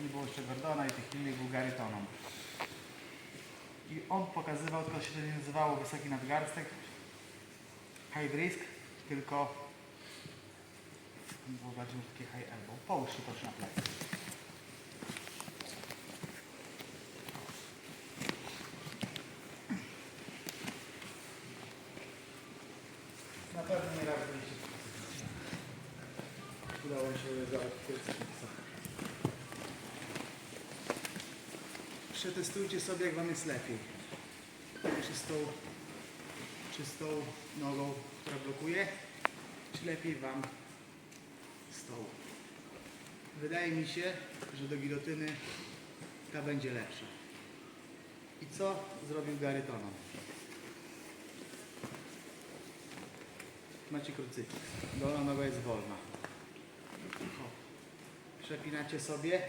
nie było jeszcze Gordona i tych innych był Gary Tonon. I on pokazywał, tylko się to nie nazywało wysoki nadgarstek, high risk, tylko było bardziej takie high elbow. Połóż się proszę na plecy. Na pewno nie raz byliście. Udało mi się załatwić Przetestujcie sobie, jak Wam jest lepiej. Czy z tą, nogą, która blokuje, czy lepiej Wam z tą. Wydaje mi się, że do gilotyny ta będzie lepsza. I co zrobił Gary Tonon? Macie krucyfiks. Dolna noga jest wolna. Hop. Przepinacie sobie.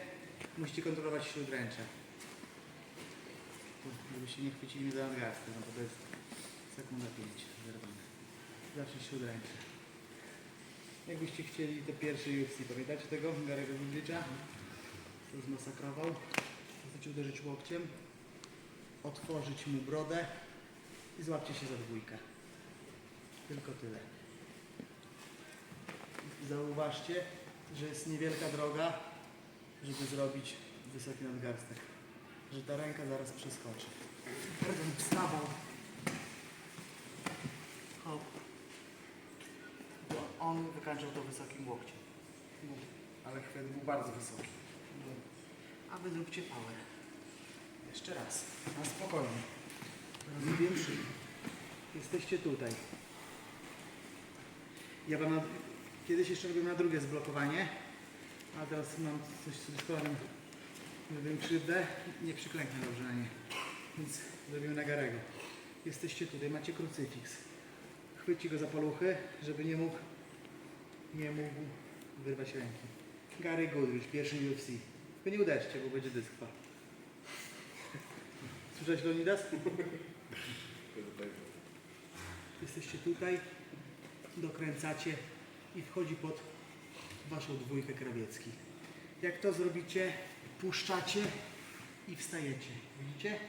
Musicie kontrolować śródręcze. Tu, Żeby się nie chwycili za nadgarstkę, no bo to jest sekunda 5 zerwane. Zawsze śródręcze. Jakbyście chcieli te pierwsze UFC, pamiętacie tego Garego Windycza? To zmasakrował. Chcecie uderzyć łokciem, otworzyć mu brodę i złapcie się za dwójkę. Tylko tyle. Zauważcie, że jest niewielka droga, żeby zrobić wysoki nadgarstek. Że ta ręka zaraz przeskoczy. Gardem wstawał. Hop. Bo on wykańczał to wysokim łokciem. No, ale chwyt był bardzo wysoki. No. A wy zróbcie power. Jeszcze raz. Na spokojnie. Rozumiem szyję. Jesteście tutaj. Ja wam na, kiedyś jeszcze robiłem na drugie zblokowanie, a teraz mam coś z kolorem, zrobiłem krzywdę, nie przyklęknę dobrze na nie. Więc zrobimy na Garego. Jesteście tutaj, macie krucyfiks. Chwyćcie go za paluchy, żeby nie mógł, nie mógł wyrwać ręki. Gary Goodrich, pierwszy UFC. Tylko nie uderzcie, bo będzie dyskwa. Słyszałeś Leonidas? Jesteście tutaj, dokręcacie i wchodzi pod waszą dwójkę krawiecki. Jak to zrobicie, puszczacie i wstajecie. Widzicie?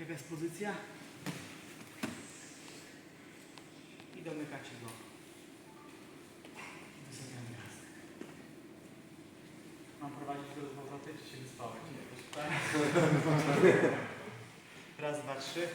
Jaka jest pozycja? I domykacie go. Wysoki nadgarstek. Mam prowadzić go do powrotu, czy się wyspałeś? Raz, dwa, trzy.